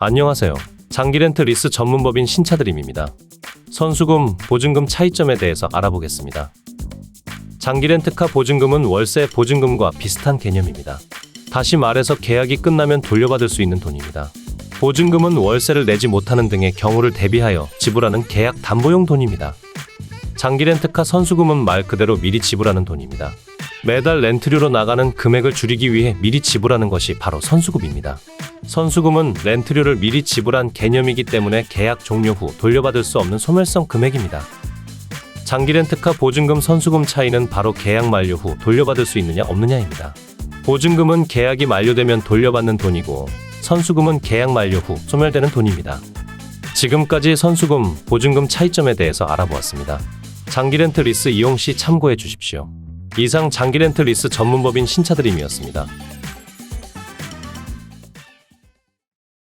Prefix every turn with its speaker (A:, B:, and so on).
A: 안녕하세요. 장기 렌트 리스 전문법인 신차드림입니다. 선수금, 보증금 차이점에 대해서 알아보겠습니다. 장기 렌트카 보증금은 월세 보증금과 비슷한 개념입니다. 다시 말해서 계약이 끝나면 돌려받을 수 있는 돈입니다. 보증금은 월세를 내지 못하는 등의 경우를 대비하여 지불하는 계약 담보용 돈입니다. 장기 렌트카 선수금은 말 그대로 미리 지불하는 돈입니다. 매달 렌트료로 나가는 금액을 줄이기 위해 미리 지불하는 것이 바로 선수금입니다. 선수금은 렌트료를 미리 지불한 개념이기 때문에 계약 종료 후 돌려받을 수 없는 소멸성 금액입니다. 장기 렌트카 보증금 선수금 차이는 바로 계약 만료 후 돌려받을 수 있느냐 없느냐입니다. 보증금은 계약이 만료되면 돌려받는 돈이고 선수금은 계약 만료 후 소멸되는 돈입니다. 지금까지 선수금, 보증금 차이점에 대해서 알아보았습니다. 장기 렌트 리스 이용 시 참고해 주십시오. 이상 장기 렌트 리스 전문법인 신차드림이었습니다.